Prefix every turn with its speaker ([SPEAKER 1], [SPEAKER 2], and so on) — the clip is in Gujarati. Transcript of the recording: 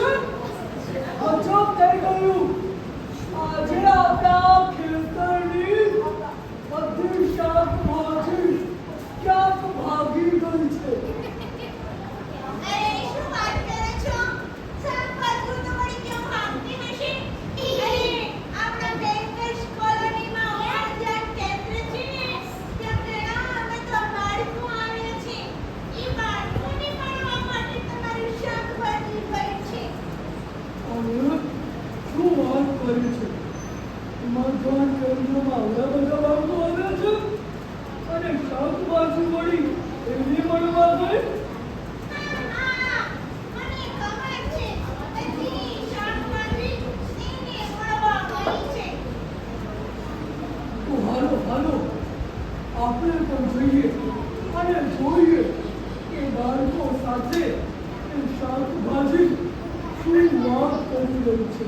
[SPEAKER 1] Otur, otur, otur. કર્યું છે. એમાં ત્રણ કેન્દ્રોમાં આવડા બધા બાળકો છે અને સાત બાજુ વળી એમને મળવા ગઈ. આપણે પણ જોઈએ અને જોઈએ કે બાળકો સાથે શાકભાજી શું વાત કરી રહ્યું છે.